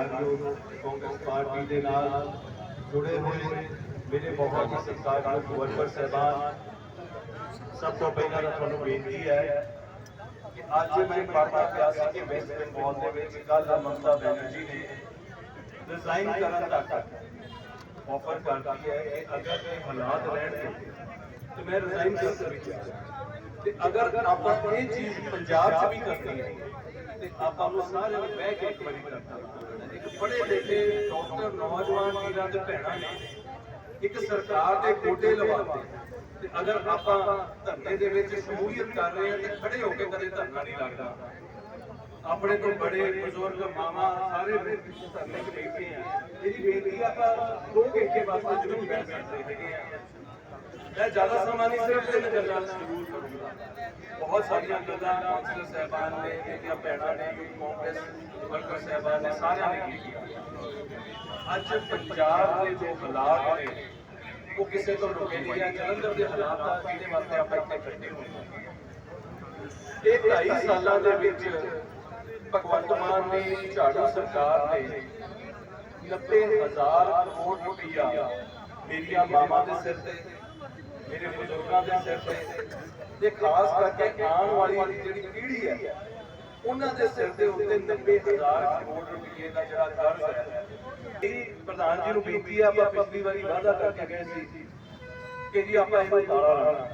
ਸਤਿਕਾਰਯੋਗ ਕਾਂਗਰਸ ਪਾਰਟੀ ਦੇ ਨਾਲ ਜੁੜੇ ਹੋਏ ਮੇਰੇ ਬਹੁਤ ਹੀ ਸਤਿਕਾਰਯੋਗ ਵਰਕਰ ਸਹਿਬਾਨ ਸਭ ਤੋਂ ਪਹਿਲਾਂ ਤਾਂ ਤੁਹਾਨੂੰ ਬੇਨਤੀ ਹੈ ਕਿ ਅੱਜ ਮੈਂ ਪੜ੍ਹਦਾ ਪਿਆ ਸੀ ਕਿ ਵੈਸਟ ਬੰਗਾਲ ਦੇ ਵਿੱਚ ਕੱਲ ਮਮਤਾ ਬੈਨਰਜੀ ਨੇ ਰਿਜ਼ਾਈਨ ਕਰਨ ਤੱਕ ਆਫਰ ਕਰਦੀ ਹੈ ਕਿ ਅਗਰ ਇਹ ਹਾਲਾਤ ਰਹਿਣਗੇ, ਤੇ ਮੈਂ ਰਿਜ਼ਾਈਨ ਕਰ ਸਕਦਾ ਤੇ ਅਗਰ ਆਪਾਂ ਇਹ ਚੀਜ਼ ਪੰਜਾਬ 'ਚ ਵੀ ਕਰਨੀ ਹੈ, ਤੇ ਆਪਾਂ ਨੂੰ ਸਾਰਿਆਂ ਨੂੰ ਬਹਿ ਕੇ ਇੱਕ ਵਾਰੀ ਕਰਨਾ। ਇੱਕ ਪੜ੍ਹੇ ਲਿਖੇ ਡਾਕਟਰ, ਨੌਜਵਾਨ ਵੀਰਾਂ ਤੇ ਭੈਣਾਂ ਨੇ ਇੱਕ ਸਰਕਾਰ ਦੇ ਗੋਡੇ ਲਵਾਤੇ। ਤੇ ਅਗਰ ਆਪਾਂ ਧਰਨੇ ਦੇ ਵਿੱਚ ਸ਼ਮੂਲੀਅਤ ਕਰ ਰਹੇ ਹਾਂ ਤੇ ਖੜੇ ਹੋ ਕੇ ਕਦੇ ਧਰਨਾ ਨਹੀਂ ਲੱਗਦਾ। ਆਪਣੇ ਤੋਂ ਬੜੇ ਬਜ਼ੁਰਗ ਮਾਮਾ ਸਾਰੇ ਧਰਨੇ 'ਚ ਬੈਠੇ ਆ। ਇਹਦੀ ਬੇਨਤੀ ਆਪਾਂ ਦੋ ਘੰਟੇ ਵਾਸਤੇ ਜ਼ਰੂਰ ਬੈਠ ਸਕਦੇ ਹੈਗੇ ਆ। ਮੈਂ ਜ਼ਿਆਦਾ ਸਮਾਂ ਨਹੀਂ ਸਿਰਫ ਤਿੰਨ ਗੱਲਾਂ ਜ਼ਰੂਰ ਕਰੂੰਗਾ। ਬਹੁਤ ਸਾਰੀਆਂ ਗੱਲਾਂ ਕੌਂਸਲਰ ਸਾਹਿਬਾਨ ਨੇ, ਮੇਰੀਆਂ ਭੈਣਾਂ ਨੇ ਕਾਂਗਰਸ ਵਰਕਰ ਸਾਹਿਬਾਨ ਨੇ, ਸਾਰਿਆਂ ਨੇ ਕੀਤੀਆਂ। ਅੱਜ ਪੰਜਾਬ ਦੇ ਜੋ ਹਾਲਾਤ ਨੇ, ਉਹ ਕਿਸੇ ਤੋਂ ਰੁਕੇ ਨਹੀਂ ਆ ਜਲੰਧਰ ਦੇ ਹਾਲਾਤ ਆ ਜਿਹਦੇ ਵਾਸਤੇ ਆਪਾਂ ਇੱਥੇ ਇਕੱਠੇ ਹੋਏ ਇਹ ਢਾਈ ਸਾਲਾਂ ਦੇ ਵਿੱਚ ਭਗਵੰਤ ਮਾਨ ਨੇ ਝਾੜੂ ਸਰਕਾਰ ਨੇ 90000 ਕਰੋੜ ਰੁਪਈਆ ਮੇਰੀਆਂ ਮਾਵਾਂ ਦੇ ਸਿਰ ਤੇ, ਮੇਰੇ ਬਜ਼ੁਰਗਾਂ ਦੇ ਸਿਰ ਤੇ ਤੇ ਖਾਸ ਕਰਕੇ ਆਉਣ ਵਾਲੀ ਜਿਹੜੀ ਪੀੜ੍ਹੀ ਹੈ, ਉਹਨਾਂ ਦੇ ਸਿਰ ਦੇ ਉੱਤੇ 90000 ਕਰੋੜ ਰੁਪਏ ਦਾ ਜਿਹੜਾ ਕਰਜ਼ ਹੈ, ਇਹ ਪ੍ਰਧਾਨ ਜੀ ਨੂੰ ਬੇਨਤੀ ਹੈ, ਆਪਾਂ ਪਿਛਲੀ ਵਾਰੀ ਵਾਅਦਾ ਕਰਕੇ ਗਏ ਸੀ ਕਿ ਜੀ ਆਪਾਂ ਇਹਨੂੰ ਤਾਲਾ ਲਾਣਾ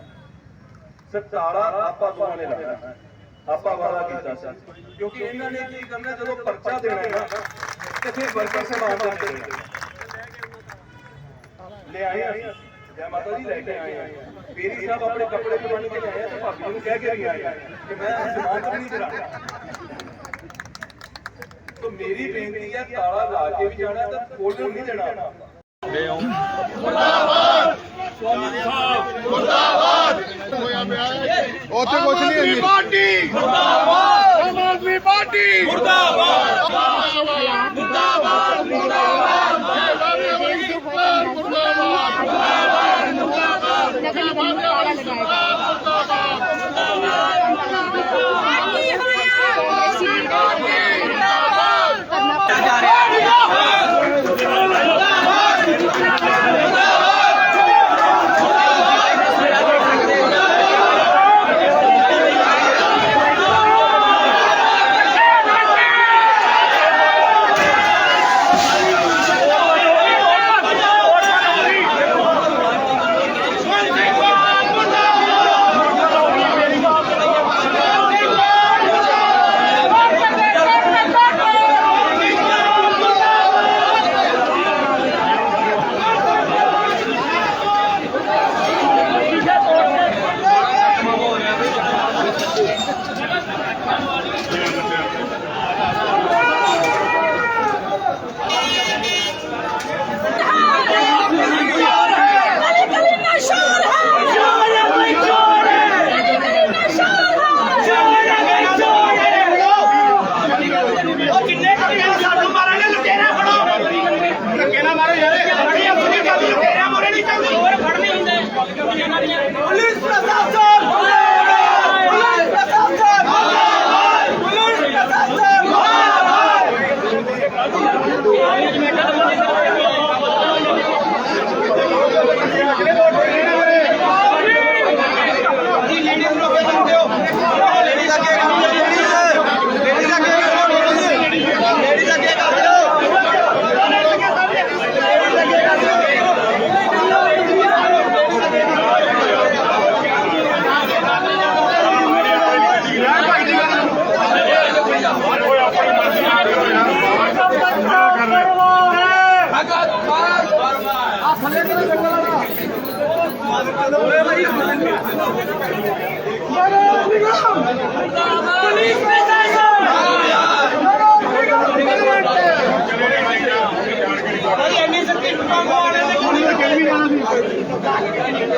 ਸਰ ਆਪਾਂ ਦੋਵਾਂ ਨੇ ਲਾਣਾ ਆਪਾਂ ਵਾਅਦਾ ਕੀਤਾ ਸੀ। ਕਿਉਂਕਿ ਇਹਨਾਂ ਨੇ ਕੀ ਕਰਨਾ, ਜਦੋਂ ਪਰਚਾ ਦੇਣਾ ਹੈ ਤੇ ਫਿਰ ਵਰਕਰ ਸਭਾ ਦਾ ਲੈ ਆਏ ਆ ਜੈ ਮਾਤਾ ਜੀ ਲੈ ਕੇ ਆਏ ਆ ਮੇਰੀ ਸਾਹਿਬ ਆਪਣੇ ਕੱਪੜੇ ਚ ਬੰਨ ਕੇ ਲਿਆਏ ਆ ਤੇ ਭਾਬੀ ਨੂੰ ਕਹਿ ਕੇ ਵੀ ਆਏ ਆ ਕਿ ਮੈਂ ਜ਼ਮਾਨਤ ਨਹੀਂ ਕਰਾਂਗਾ ਤੋ ਮੇਰੀ ਬੇਨਤੀ ਹੈ ਤਾਲਾ ਲਾ ਕੇ ਵੀ ਜਾਣਾ ਤਾਂ ਖੋਲਣ ਨਹੀਂ ਦੇਣਾ ਉੱਥੇ ਕੁਝ ਨਹੀਂ ਹੈ ਪਾਰਟੀ ਮੁਰਦਾਬਾਦ ਆਮ ਆਦਮੀ ਪਾਰਟੀ ਮੁਰਦਾਬਾਦ ਮੁਰਦਾਬਾਦ ਮੁਰਦਾਬਾਦ लगाया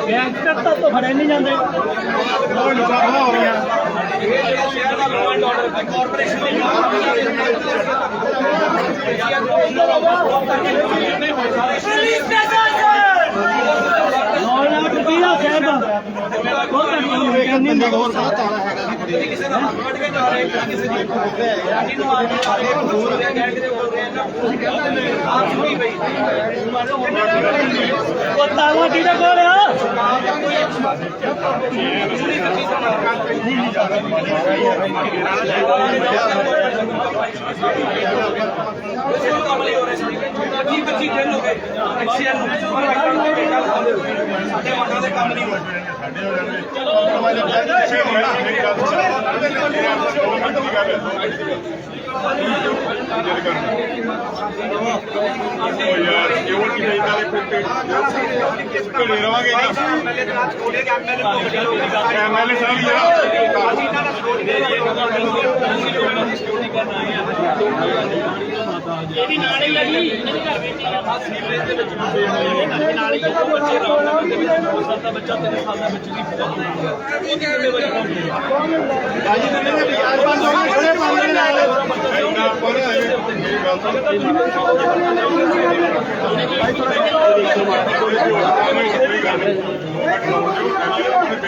ਬੈਂਕ ਤੱਕ ਤਾਂ ਫੜੇ ਨਹੀਂ ਜਾਂਦੇ ਉਹ ਲੋਕਾਂ ਦਾ ਹੋ ਗਿਆ ਕਾਰਪੋਰੇਸ਼ਨ ਨੇ ਨੌ ਲੱਖ ਰੁਪਈਆ ਸਾਹਿਬ ਬਹੁਤ ਘੱਟ ਨਹੀਂ ਹੋਰ ਸਾਥ ਆਣਾ ਹੈਗਾ ਕਦੀ ਕਿਸੇ ਦਾ ਹੱਥ ਵੱਢ ਕੇ ਜਾ ਰਹੇ ਕਦੀ ਕਿਸੇ ਦੀ ਰਾਜੀ ਨੂੰ ਆ ਕੇ ਸਾਡੇ ਕੋਲ ਦੇ ਗੈਰ ਦੇ ਕੋਲ ਦੇ ਨਾ ਤੁਸੀਂ ਕਹਿੰਦਾ ਮੈਂ ਆਪ ਹੋਈ ਬਈ। ਉਹ ਤਾਲਾ ਕਿਹਦੇ ਕੋਲ ਆ? ਪੂਰੀ ਕੱਚੀ ਸਰਕਾਰ ਨਹੀਂ ਜਾ ਰਹੀ ਕੱਚੀ ਟ੍ਰੇਨ ਹੋ ਗਈ ਐਕਸੀਡੈਂਟ ਪਰ ਸਾਡੇ ਮਾਤਾ ਦੇ ਕੰਮ ਨਹੀਂ ਹੋਏ ਸਾਡੇ ਹੋ ਜਾਂਦੇ ਚਲੋ। ਐਮਐਲਏ ਸਾਹਿਬ ਜਿਹੜਾ ਅਸੀਂ ਇਹਨਾਂ ਦਾ ਸਪੋਰਟ ਦੇ ਰਹੇ ਹਾਂ ਅਸੀਂ ਲੋਕਾਂ ਦੀ ਸਿਕਿਉਰਿਟੀ ਕਰਨ ਆਏ ਹਾਂ ਇਹ ਵੀ ਨਾਲ ਹੀ ਲੱਗੀ। ਇਹਦੇ ਘਰ ਵਿੱਚ ਹੀ ਆ ਸੀਵਰੇਜ ਦੇ ਵਿੱਚ ਡੁੱਬੇ ਹੋਏ ਨੇ ਨਾਲ ਹੀ ਜਦੋਂ ਬੱਚੇ ਆਰਾਮ ਨਾਲ ਦੇ ਵਿੱਚ ਹੋ ਸਕਦਾ ਬੱਚਾ ਤਿੰਨ ਸਾਲ ਦਾ ਬੱਚੇ ਦੀ ਪੂਰਾ ਉਹ ਕਿੰਨੇ ਵਜੇ ਪਹੁੰਚੇਗਾ ਭਾਜੀ ਤੁਸੀਂ ਨੇ ਵਿਆਜ ਬੰਦ ਹੋ? ਗਏ ਥੋੜੇ ਪਾਣੀ ਦੇ ਨਾਲ ਨਾ ਪਾਣੀ ਆਏ ਇਹ ਗੱਲ ਤਾਂ ਭਾਈ ਥੋੜਾ ਦੇਖੋ ਮਾਤਾ ਕੋਈ ਗੱਲ ਨਹੀਂ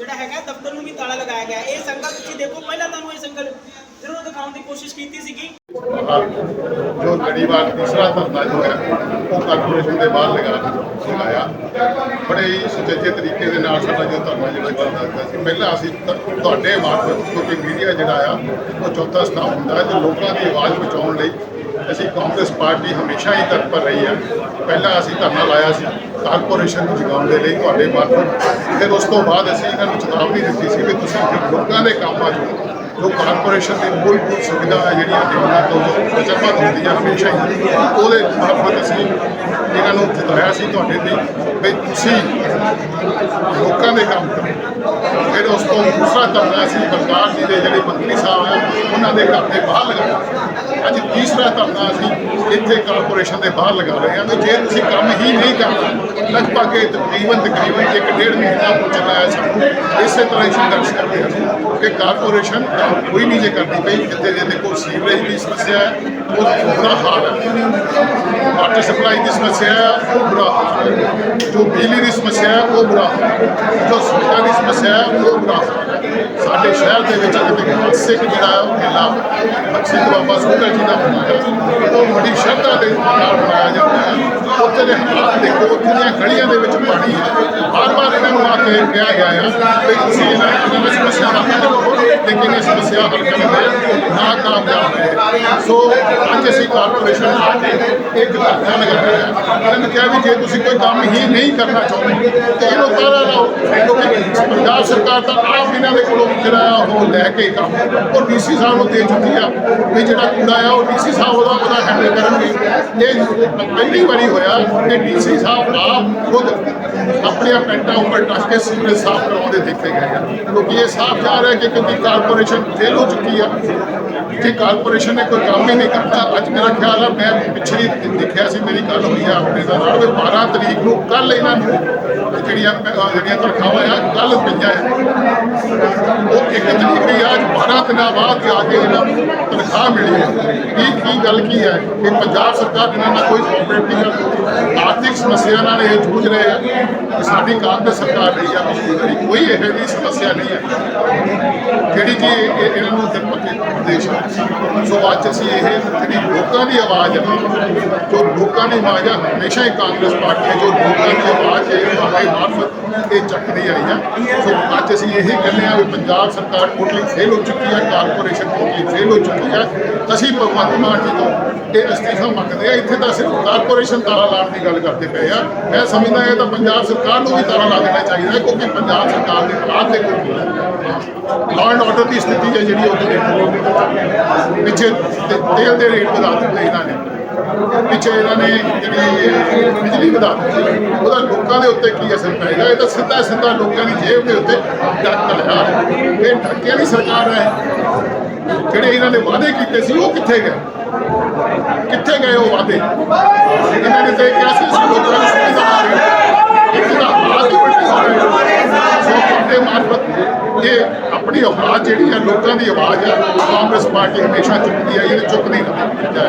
ਜਿਹੜਾ ਹੈਗਾ ਦਫ਼ਤਰ ਨੂੰ ਵੀ ਤਾਲਾ ਲਗਾਇਆ ਗਿਆ ਇਹ ਸੰਗਤ ਤੁਸੀਂ ਦੇਖੋ, ਪਹਿਲਾਂ ਤੁਹਾਨੂੰ ਇਹ ਸੰਗਤ ਜ਼ਰੂਰ ਦਿਖਾਉਣ ਦੀ ਕੋਸ਼ਿਸ਼ ਕੀਤੀ ਸੀਗੀ। ਜੋ ਲੜੀਵਾਰ ਤੀਸਰਾ ਧਰਨਾ ਜੋ ਹੈ, ਉਹ ਕਾਰਪੋਰੇਸ਼ਨ ਦੇ ਬਾਹਰ ਲਗਾ ਲਗਾਇਆ। ਬੜੇ ਹੀ ਸੁਚੱਜੇ ਤਰੀਕੇ ਦੇ ਨਾਲ ਸਾਡਾ ਜੋ ਧਰਨਾ ਜਿਹੜਾ ਚੱਲਦਾ ਹੁੰਦਾ ਸੀ, ਪਹਿਲਾਂ ਅਸੀਂ ਤੁਹਾਡੇ ਮਾਰਫਤ ਕਿਉਂਕਿ ਮੀਡੀਆ ਜਿਹੜਾ ਆ, ਉਹ ਚੌਥਾ ਸਟਾਫ ਹੁੰਦਾ ਹੈ ਤੇ ਲੋਕਾਂ ਦੀ ਆਵਾਜ਼ ਪਹੁੰਚਾਉਣ ਲਈ ਅਸੀਂ ਕਾਂਗਰਸ ਪਾਰਟੀ ਹਮੇਸ਼ਾ ਹੀ ਤਤਪਰ ਰਹੀ ਹੈ। ਪਹਿਲਾਂ ਅਸੀਂ ਧਰਨਾ ਲਾਇਆ ਸੀ ਕਾਰਪੋਰੇਸ਼ਨ ਨੂੰ ਜਗਾਉਣ ਦੇ ਲਈ ਤੁਹਾਡੇ ਮਾਰਫਤ ਫਿਰ ਉਸ ਤੋਂ ਬਾਅਦ ਅਸੀਂ ਇਹਨਾਂ ਨੂੰ ਚੇਤਾਵਨੀ ਦਿੱਤੀ ਸੀ ਕਿ ਤੁਸੀਂ ਲੋਕਾਂ ਦੇ ਕੰਮਾਂ 'ਚ ਜੋ ਕਾਰਪੋਰੇਸ਼ਨ ਦੀ ਮੂਲਭੂਤ ਸੁਵਿਧਾ ਹੈ, ਜਿਹੜੀਆਂ ਨਿਯਮਾਂ ਤੋਂ ਜੋ ਵਚਨਬੱਧ ਹੁੰਦੀਆਂ ਹਮੇਸ਼ਾ ਹੀ, ਉਹਦੇ ਮਾਰਫਤ ਅਸੀਂ ਇਹਨਾਂ ਨੂੰ ਜਿਤਾਇਆ ਸੀ ਤੁਹਾਡੇ ਤੇ ਵੀ ਤੁਸੀਂ ਲੋਕਾਂ ਦੇ ਕੰਮ ਕਰੋ। ਫਿਰ ਉਸ ਤੋਂ ਦੂਸਰਾ ਧਰਨਾ ਸੀ, ਸਰਕਾਰ ਜੀ ਦੇ ਜਿਹੜੇ ਮੰਤਰੀ ਸਾਹਿਬ ਹੈ ਉਹਨਾਂ ਦੇ ਘਰ ਦੇ ਬਾਹਰ ਲਗਾਇਆ। ਅੱਜ ਤੀਸਰਾ ਧਰਨਾ ਅਸੀਂ ਇੱਥੇ ਕਾਰਪੋਰੇਸ਼ਨ ਦੇ ਬਾਹਰ ਲਗਾ ਰਹੇ ਹਾਂ ਵੀ ਜੇ ਤੁਸੀਂ ਕੰਮ ਹੀ ਨਹੀਂ ਕਰਨਾ, ਲਗਭਗ ਤਕਰੀਬਨ ਤਕਰੀਬਨ ਇੱਕ ਡੇਢ ਮਹੀਨਾ ਹੋ ਚੱਲਾ ਹੈ ਸਾਨੂੰ। ਇਸੇ ਤਰ੍ਹਾਂ ਹੀ ਸੰਘਰਸ਼ ਕਰਦੇ ਹਾਂ ਕਿ ਕਾਰਪੋਰੇਸ਼ਨ ਕੰਮ ਕੋਈ ਨਹੀਂ ਜੇ ਕਰਦੀ ਪਈ ਕਿਤੇ ਜਿਹਦੇ ਕੋਲ ਸੀਵਰੇਜ ਦੀ ਸਮੱਸਿਆ ਹੈ, ਉਹ ਬੁਰਾ ਹਾਲ ਹੈ। ਵਾਟਰ ਸਪਲਾਈ ਦੀ ਸਮੱਸਿਆ ਹੈ, ਉਹ ਬੁਰਾ ਹਾਲ ਹੈ। ਜੋ ਬਿਜਲੀ ਦੀ ਸਮੱਸਿਆ ਹੈ, ਉਹ ਬੁਰਾ ਹਾਲ ਹੈ। ਜੋ ਸੜਕਾਂ ਦੀ ਸਮੱਸਿਆ ਹੈ, ਉਹ ਬੁਰਾ ਹਾਲ ਹੈ। ਸਾਡੇ ਸ਼ਹਿਰ ਦੇ ਵਿੱਚ ਇੱਕ ਸਿੱਖ ਜਿਹੜਾ ਹੈ ਉਹ ਮੇਲਾ ਬਖਸ਼ੀ ਬਾਬਾ ਸੁੰਦਰ ਜੀ ਦਾ ਬਣਾਇਆ ਉਹ ਬੜੀ ਸ਼ਰਧਾ ਦੇ ਨਾਲ ਬਣਾਇਆ ਜਾਂਦਾ ਹੈ। ਉੱਥੇ ਦੇ ਹਾਲਾਤ ਦੇਖੋ, ਉੱਥੇ ਦੀਆਂ ਗਲੀਆਂ ਦੇ ਵਿੱਚ ਪਾਣੀ ਹੈ। ਬਾਰ-ਬਾਰ ਇਹਨਾਂ ਨੂੰ ਆ ਕੇ ਕਿਹਾ ਗਿਆ ਆ ਕਿ ਤੁਸੀਂ ਇਹਨਾਂ ਇਹਨਾਂ ਦੀ ਸਮੱਸਿਆ ਦਾ ਹੱਲ ਕਰੋ। ਲੇਕਿਨ ਇਹ ਸਮੱਸਿਆ ਹੱਲ ਕਰਨ ਦੇ ਨਾ ਕਾਮਯਾਬ ਸੋ ਅੱਜ ਅਸੀਂ ਕਾਰਪੋਰੇਸ਼ਨ ਆ ਕੇ ਇੱਕ ਧਰਨਾ ਲਗਾਇਆ ਹੈ ਨੇ ਕਿਹਾ ਵੀ ਜੇ ਤੁਸੀਂ ਕੋਈ ਕੰਮ ਹੀ ਨਹੀਂ ਕਰਨਾ ਚਾਹੁੰਦੇ, ਤੇ ਇਹਨੂੰ ਤਾਰਾ ਲਾਓ। ਕਿਉਂਕਿ ਪੰਜਾਬ ਸਰਕਾਰ ਤਾਂ ਆਪ ਇਹਨਾਂ ਦੇ ਕੋਲੋਂ ਜਿਹੜਾ ਆ ਉਹ ਲੈ ਕੇ ਕੰਮ ਉਹ ਡੀਸੀ ਸਾਹਿਬ ਨੂੰ ਦੇ ਚੁੱਕੀ ਆ ਵੀ ਜਿਹੜਾ ਕੂੜਾ ਆ, ਉਹ ਡੀਸੀ ਸਾਹਿਬ ਉਹਦਾ ਉਹਦਾ ਹੈਂਡਲ ਕਰਨਗੇ। ਇਹ ਪਹਿਲੀ ਵਾਰੀ ਹੋਇਆ ਕਿ ਡੀਸੀ ਸਾਹਿਬ ਆਪ ਖੁਦ ਆਪਣੀਆਂ ਪੈਂਟਾਂ ਉੱਪਰ ਟੱਕ ਕੇ ਸੀਵਰੇਜ ਸਾਫ਼ ਕਰਵਾਉਂਦੇ ਦੇਖੇ ਗਏ ਆ। ਕਿਉਂਕਿ ਇਹ ਸਾਫ਼ ਜਾ ਰਿਹਾ ਕਿ ਕਿਉਂਕਿ ਕਾਰਪੋਰੇਸ਼ਨ ਫੇਲ ਹੋ ਚੁੱਕੀ ਆ। ਕਿ ਕਾਰਪੋਰੇਸ਼ਨ ਨੇ ਕੋਈ ਕੰਮ ਹੀ ਨਹੀਂ ਕਰਤਾ ਅੱਜ ਮੇਰਾ ਖਿਆਲ ਆ, ਮੈਂ ਪਿਛਲੀ ਦੇਖਿਆ ਸੀ ਮੇਰੀ ਗੱਲ ਹੋਈ ਆ ਆਪਣੇ ਨਾਲ। ਵੀ 12 ਤਰੀਕ ਨੂੰ ਕੱਲ ਇਹਨਾਂ ਨੂੰ ਜਿਹੜੀਆਂ ਜਿਹੜੀਆਂ ਤਨਖਾਹਾਂ ਆ ਕੱਲ ਪਈਆਂ ਆ। ਇੱਕ ਤਰੀਕ ਦੀ ਅੱਜ 12 ਦਿਨਾਂ ਬਾਅਦ ਜਾ ਕੇ ਇਹਨਾਂ ਨੂੰ ਤਨਖਾਹ ਮਿਲੀ ਹੈ। ਕੀ ਕੀ ਗੱਲ ਕੀ ਹੈ? ਕਿ ਪੰਜਾਬ ਸਰਕਾਰ ਇਹਨਾਂ ਨਾਲ ਕੋਈ ਕੋਆਪਰੇਟ ਨਹੀਂ ਕਰਦੀ ਆਰਥਿਕ ਸਮੱਸਿਆ ਨਾਲ ਇਹ ਜੂਝ ਰਹੇ ਆ। ਕਿ ਸਾਡੀ ਕਾਂਗਰਸ ਸਰਕਾਰ ਰਹੀ ਆ ਪਿਛਲੀ ਕੋਈ ਇਹੋ ਜਿਹੀ ਸਮੱਸਿਆ ਨਹੀਂ ਹੈ। ਜਿਹੜੀ ਕਿ ਇਹ- ਇਹਨਾਂ ਨੂੰ ਦਿਨ ਉਪਦੇਸ਼ ਹੈ। ਸੋ ਅੱਜ ਅਸੀਂ ਇਹ ਜਿਹੜੀ ਲੋਕਾਂ ਦੀ ਆਵਾਜ਼ ਹੈ, ਜੋ ਲੋਕਾਂ ਦੀ ਆਵਾਜ਼ ਹੈ ਹਮੇਸ਼ਾ ਹੀ ਕਾਂਗਰਸ ਪਾਰਟੀ ਹੈ, ਜੋ ਲੋਕਾਂ ਦੀ ਆਵਾਜ਼ ਹੈ ਤੁਹਾਡੇ ਮਾਰਫਤ ਇਹ ਚੱਕਦੀ ਆਈ ਹੈ ਸੋ ਅੱਜ ਅਸੀਂ ਇਹ ਕਹਿੰਦੇ ਆ ਵੀ ਪੰਜਾਬ ਸਰਕਾਰ ਟੋਟਲੀ ਫੇਲ ਹੋ ਚੁੱਕੀ ਹੈ ਕਾਰਪੋਰੇਸ਼ਨ ਟੋਟਲੀ ਫੇਲ ਹੋ ਚੁੱਕੀ ਹੈ। ਅਸੀਂ ਭਗਵੰਤ ਮਾਨ ਜੀ ਤੋਂ ਇਹ ਅਸਤੀਫਾ ਮੰਗਦੇ ਆ ਇੱਥੇ ਤਾਂ ਸਿਰਫ ਕਾਰਪੋਰੇਸ਼ਨ ਤਾਲਾ ਲਾਉਣ ਦੀ ਗੱਲ ਕਰਦੇ ਪਏ ਆ। ਮੈਂ ਸਮਝਦਾ ਇਹ ਤਾਂ ਪੰਜਾਬ ਸਰਕਾਰ ਨੂੰ ਵੀ ਤਾਲਾ ਲਾ ਦੇਣਾ ਚਾਹੀਦਾ ਕਿਉਂਕਿ ਪੰਜਾਬ ਸਰਕਾਰ ਦੇ ਹਾਲਾਤ ਦੇਖੋ ਲਾਅ ਐਂਡ ਆਰਡਰ ਦੀ ਸਥਿਤੀ ਹੈ ਜਿਹੜੀ, ਉਹ ਦੇਖੋ ਪਿੱਛੇ ਤੇਲ ਦੇ ਰੇਟ ਵਧਾ ਦਿੱਤੇ ਇਹਨਾਂ ਨੇ। ਪਿੱਛੇ ਇਹਨਾਂ ਨੇ ਜਿਹੜੀ ਬਿਜਲੀ ਵਧਾ ਦਿੱਤੀ, ਉਹਦਾ ਲੋਕਾਂ ਦੇ ਉੱਤੇ ਕੀ ਅਸਰ ਪਏਗਾ ਇਹ ਤਾਂ ਸਿੱਧਾ ਸਿੱਧਾ ਲੋਕਾਂ ਦੀ ਜੇਬ ਦੇ ਉੱਤੇ ਡੱਕ ਲਿਆ। ਇਹ ਡੱਕੇ ਦੀ ਸਰਕਾਰ ਹੈ। ਜਿਹੜੇ ਇਹਨਾਂ ਨੇ ਵਾਅਦੇ ਕੀਤੇ ਸੀ, ਉਹ ਕਿੱਥੇ ਗਏ? ਕਿੱਥੇ ਗਏ ਉਹ ਵਾਅਦੇ? ਇਹਨਾਂ ਨੇ ਤੇ ਕਿਹਾ ਸੀ ਅਸੀਂ ਲੋਕਾਂ ਨੂੰ ਸੁਵਿਧਾ ਦੇਵਾਂਗੇ ਇੱਕ ਦਾ ਹਾਲਾਤ ਹੀ ਉਲਟੇ ਹੋ ਇਹ ਆਪਣੀ ਆਵਾਜ਼ ਜਿਹੜੀ ਹੈ ਲੋਕਾਂ ਦੀ ਆਵਾਜ਼ ਹੈ ਕਾਂਗਰਸ ਪਾਰਟੀ ਹਮੇਸ਼ਾ ਚੁੱਕਦੀ ਹੈ ਇਹ ਚੁੱਕਦੀ ਨਹੀਂ ਜੈ